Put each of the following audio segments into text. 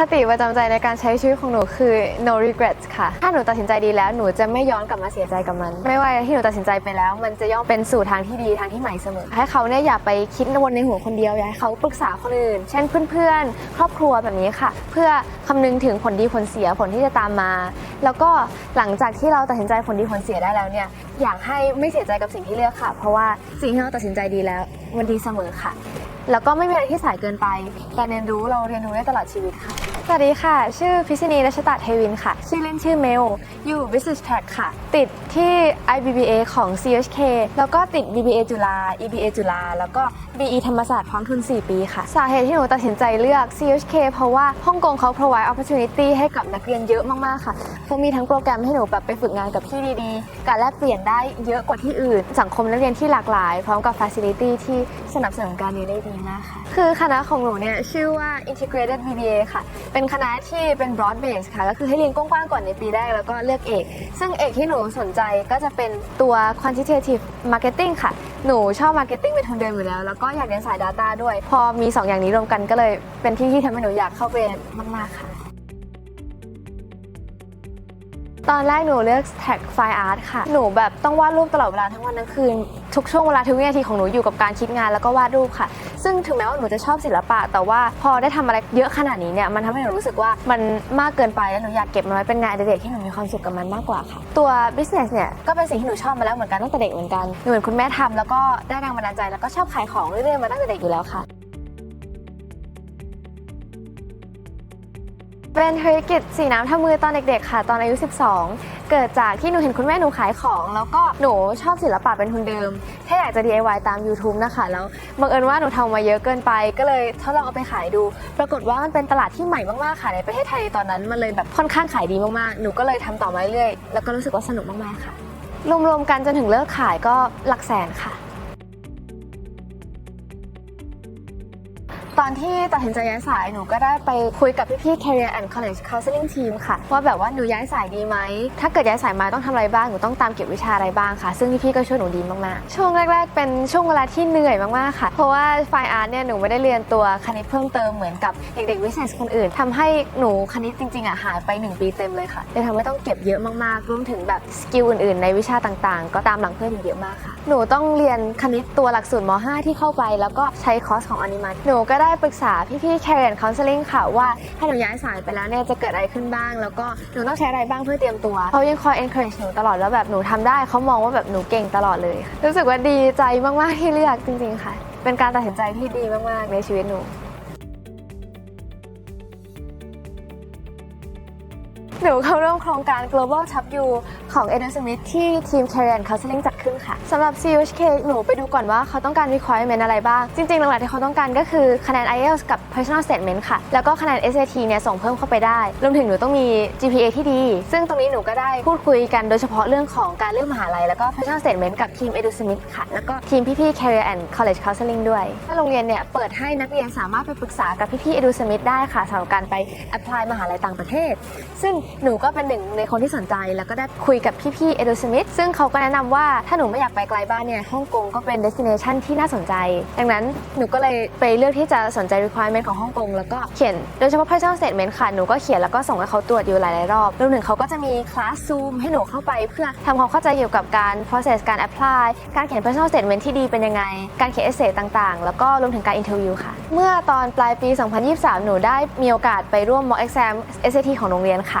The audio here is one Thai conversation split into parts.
คติประจำใจในการใช้ชีวิตของหนูคือ no regrets ค่ะ ถ้าหนูตัดสินใจดีแล้วหนูจะไม่ย้อนกลับมาเสียใจกับมัน ไม่ว่าที่หนูตัดสินใจไปแล้ว มันจะย่อมเป็นสู่ทางที่ดีทางที่ใหม่เสมอ ให้เขาเนี่ยอย่าไปคิดวนในหัวคนเดียว อย่าให้เขาปรึกษาคนอื่น เช่นเพื่อนๆ ครอบครัวแบบนี้ค่ะ เพื่อคำนึงถึงผลดีผลเสียผลที่จะตามมา แล้วก็หลังจากที่เราตัดสินใจผลดีผลเสียได้แล้วเนี่ย อยากให้ไม่เสียใจกับสิ่งที่เลือกค่ะ เพราะว่าสิ่งที่เราตัดสินใจดีแล้วมันดีเสมอค่ะ แล้วก็ไม่มีอะไรที่สายเกินไป การเรียนรู้เราเรียนรู้ได้ตลอดชีวิตค่ะ วัสดีค่ะ ชื่อพิษณีรัชตะเทวินค่ะ ชื่อเล่นชื่อเมล อยู่ Business Track ค่ะ ติดที่ IBBA ของ CHK แล้วก็ติด BBA จุฬา EBA จุฬา แล้วก็ BE ธรรมศาสตร์พร้อมทุน 4 ปีค่ะ สาเหตุที่หนูตัดสินใจเลือก CHK เพราะว่าฮ่องกงเขา provide opportunity ให้กับนักเรียนเยอะมาก ๆ ค่ะเขามีทั้งโปรแกรมให้หนูแบบไปฝึกงานกับที่ดี ๆ การแลกเปลี่ยนได้เยอะกว่าที่อื่น สังคมนักเรียนที่หลากหลาย พร้อมกับ facility ที่สนับสนุนการเรียนได้ดีมากค่ะ คือคณะของหนูเนี่ยชื่อว่า integrated BBA ค่ะเป็น็นคณะที่เป็น broad base ค่ะ ก็คือให้เรียนกว้างๆก่อนในปีแรกแล้วก็เลือกเอก ซึ่งเอกที่หนูสนใจก็จะเป็นตัว quantitative marketing ค่ะ หนูชอบ marketing เป็นทุนเดิมอยู่แล้ว แล้วก็อยากเรียนสาย data ด้วย พอมี 2 อย่างนี้รวมกันก็เลยเป็นที่ที่ทำให้หนูอยากเข้าไปมากๆค่ะ ตอนแรกหนูเลือกแท็กไฟอาร์ตค่ะ หนูแบบต้องวาดรูปตลอดเวลาทั้งวันทั้งคืน ทุกช่วงเวลาทุกวินาทีของหนูอยู่กับการคิดงานแล้วก็วาดรูปค่ะ ซึ่งถึงแม้ว่าหนูจะชอบศิลปะ แต่ว่าพอได้ทำอะไรเยอะขนาดนี้เนี่ยมันทำให้หนูรู้สึกว่ามันมากเกินไปแล้วหนูอยากเก็บมันไว้เป็นงานอดิเรกที่หนูมีความสุขกับมันมากกว่าค่ะ ตัว business เนี่ยก็เป็นสิ่งที่หนูชอบมาแล้วเหมือนกันตั้งแต่เด็กเหมือนกันหนูเห็นคุณแม่ทำแล้วก็ได้แรงบันดาลใจแล้วก็ชอบขายของเรื่อยๆมาตั้งแต่เด็กอยู่แล้วค่ะ เป็นธุรกิจสีน้ำทำมือตอนเด็กๆ ค่ะ ตอนอายุ 12 เกิดจากที่หนูเห็นคุณแม่หนูขายของ แล้วก็หนูชอบศิลปะเป็นทุนเดิมแค่อยากจะ DIY ตาม YouTube นะคะ แล้วบังเอิญว่าหนูทำมาเยอะเกินไป ก็เลยทดลองเอาไปขายดู ปรากฏว่ามันเป็นตลาดที่ใหม่มากๆ ค่ะในประเทศไทยตอนนั้นมันเลยแบบค่อนข้างขายดีมากๆ หนูก็เลยทำต่อมาเรื่อยๆ แล้วก็รู้สึกว่าสนุกมากๆ ค่ะ รวมๆ กันจนถึงเลิกขายก็หลักแสนค่ะ ตอนที่ตัดสินใจย้ายสายหนูก็ได้ไปคุยกับพี่ๆ Career and College Counseling Team ค่ะ ว่าแบบว่าหนูย้ายสายดีไหม ถ้าเกิดย้ายสายมาต้องทำอะไรบ้าง หนูต้องตามเก็บวิชาอะไรบ้างค่ะ ซึ่งพี่ๆ ก็ช่วยหนูดีมากๆ ช่วงแรก ๆ เป็นช่วงเวลาที่เหนื่อยมากๆ ค่ะ เพราะว่าไฟอาร์ตเนี่ยหนูไม่ได้เรียนตัวคณิตเพิ่มเติมเหมือนกับเด็กๆ วิชาคนอื่นทำให้หนูคณิตจริงๆอะหายไป 1 ปีเต็มเลยค่ะเลยทำให้ต้องเก็บเยอะมากๆ รวมถึงแบบสกิลอื่นๆ ในวิชาต่างๆ ก็ตามหลังเพื่อนเยอะมากค่ะหนูต้องเรียนคณิตตัวหลักสูตรม .5 ที่เข้าไป แล้วก็ใช้คอร์สของอนิมัตหนูก็ได้ปรึกษาพี่ๆ Career Counseling ค่ะว่าถ้าหนูย้ายสายไปแล้วเนี่ยจะเกิดอะไรขึ้นบ้าง แล้วก็หนูต้องใช้อะไรบ้างเพื่อเตรียมตัวเขายังคอย encourage หนูตลอดแล้วแบบหนูทำได้เขามองว่าแบบหนูเก่งตลอดเลย รู้สึกว่าดีใจมากๆที่เลือกจริง ๆ ค่ะ เป็นการตัดสินใจที่ดีมากๆในชีวิตหนู หนูเข้าร่วมโครงการ Global Top U ของ e d u Smith ที่ทีม Career and Counseling จัดขึ้นค่ะสำหรับ CUHK หนูไปดูก่อนว่าเขาต้องการ requirement อะไรบ้าง จริงๆ หลักๆที่เขาต้องการก็คือคะแนน IELTS กับ Personal Statement ค่ะ แล้วก็คะแนน SAT เนี่ยส่งเพิ่มเข้าไปได้ รวมถึงหนูต้องมี GPA ที่ดี ซึ่งตรงนี้หนูก็ได้พูดคุยกันโดยเฉพาะเรื่องของการเลือกมหาลัยแล้วก็ Personal Statement กับทีม e d u Smith ค่ะ แล้วก็ทีมพี่ๆ Career and College Counseling ด้วยถ้าโรงเรียนเนี่ยเปิดให้นักเรียนสามารถไปปรึกษากับพี่ๆ e d u Smith ได้ค่ะสำหรับการไป apply มหาลัยต่างประเทศ ซึ่งหนูก็เป็นหนึ่งในคนที่สนใจ แล้วก็ได้คุยกับพี่ๆ e d u Smith ซึ่งเขาก็แนะนำว่าถ้าหนูไม่อยากไปไกลบ้านเนี่ยฮ่องกงก็เป็น destination ที่น่าสนใจ ดังนั้นหนูก็เลยไปเลือกที่จะสนใจ requirement ของฮ่องกงแล้วก็เขียนโดยเฉพาะ personal statement ค่ะหนูก็เขียนแล้วก็ส่งให้เขาตรวจอยู่หลายๆรอบรวมถึงเขาก็จะมีคลาส Zoom ให้หนูเข้าไปเพื่อทำความเข้าใจเกี่ยวกับการ process การ apply การเขียน personal statement ที่ดีเป็นยังไง การเขียน essay ต่างๆ แล้วก็รวมถึงการ interview ค่ะ เมื่อตอนปลายปี 2023 หนูได้มีโอกาสไปร่วม mock exam SAT ของโรงเรียนค่ะ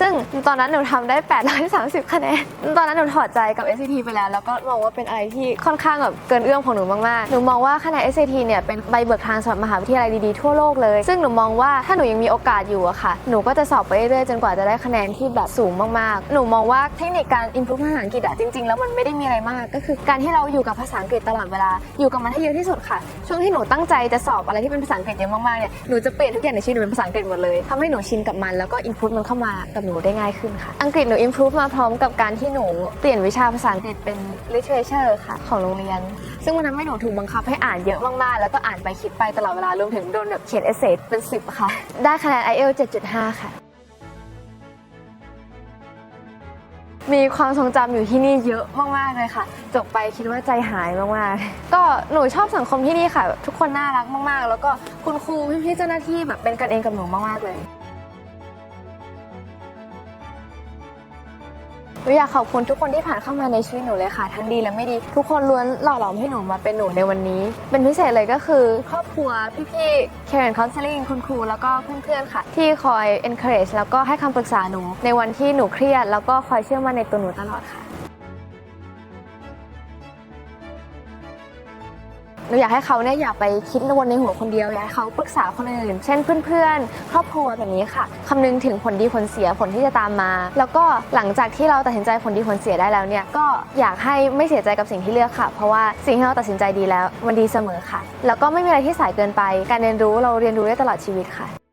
ซึ่งตอนนั้นหนูทำได้ 830 คะแนน ตอนนั้นหนูถอดใจกับ SAT ไปแล้ว แล้วก็มองว่าเป็นอะไรที่ค่อนข้างแบบเกินเอื้อมของหนูมากๆ หนูมองว่าคะแนน SAT เนี่ยเป็นใบเบิกทางสำหรับมหาวิทยาลัยดีๆทั่วโลกเลย ซึ่งหนูมองว่าถ้าหนูยังมีโอกาสอยู่อะค่ะ หนูก็จะสอบไปเรื่อยๆจนกว่าจะได้คะแนนที่แบบสูงมากๆ หนูมองว่าเทคนิคการ improve ภาษาอังกฤษอะจริง ๆ แล้วมันไม่ได้มีอะไรมาก ก็คือการที่เราอยู่กับภาษาอังกฤษตลอดเวลา อยู่กับมันให้เยอะที่สุดค่ะ ช่วงที่หนูตั้งใจจะสอบอะไรที่เป็นภาษาอังกฤษเยอะมากๆเนี่ย หนูจะเปลี่ยนทุกอย่างในชีวิตหนูเป็นภาษาอังกฤษหมดเลยทำให้หนูชินกับมันแล้วก็ improve มันเข้ามากับหนูได้ง่ายขึ้นค่ะ อังกฤษหนู improve มาพร้อมกับการที่หนูเปลี่ยนวิชาภาษาอังกฤษเป็น literature ค่ะ ของโรงเรียน ซึ่งวันนั้นไม่หนูถูกบังคับให้อ่านเยอะมากๆ แล้วก็อ่านไปคิดไปตลอดเวลารวมถึงโดนแบบเขียนเอเซเป็น 10อะค่ะ ได้คะแนน IELTS 7.5 ค่ะ มีความทรงจำอยู่ที่นี่เยอะมากๆเลยค่ะ จบไปคิดว่าใจหายมากๆ ก็หนูชอบสังคมที่นี่ค่ะ ทุกคนน่ารักมากๆ แล้วก็คุณครูพี่ๆเจ้าหน้าที่แบบเป็นกันเองกับหนูมากๆเลย หนูอยากขอบคุณทุกคนที่ผ่านเข้ามาในชีวิตหนูเลยค่ะ ทั้งดีและไม่ดี ทุกคนล้วนหล่อหลอมให้หนูมาเป็นหนูในวันนี้ เป็นพิเศษเลยก็คือครอบครัวพี่ๆ Karen Counseling คุณครูแล้วก็เพื่อนๆค่ะ ที่คอย encourage แล้วก็ให้คำปรึกษาหนู ในวันที่หนูเครียดแล้วก็คอยเชื่อมั่นในตัวหนูตลอดค่ะ นูอยากให้เขาเนี่ยอย่าไปคิดวนในหัวคนเดียวอยากให้เขาปรึกษาคนอื่น เช่นเพื่อนๆ ครอบครัวแบบนี้ค่ะคำนึงถึงผลดีผลเสียผลที่จะตามมา แล้วก็หลังจากที่เราตัดสินใจผลดีผลเสียได้แล้วเนี่ยก็อยากให้ไม่เสียใจกับสิ่งที่เลือกค่ะ เพราะว่าสิ่งที่เราตัดสินใจดีแล้วมันดีเสมอค่ะ แล้วก็ไม่มีอะไรที่สายเกินไป การเรียนรู้เราเรียนรู้ได้ตลอดชีวิตค่ะ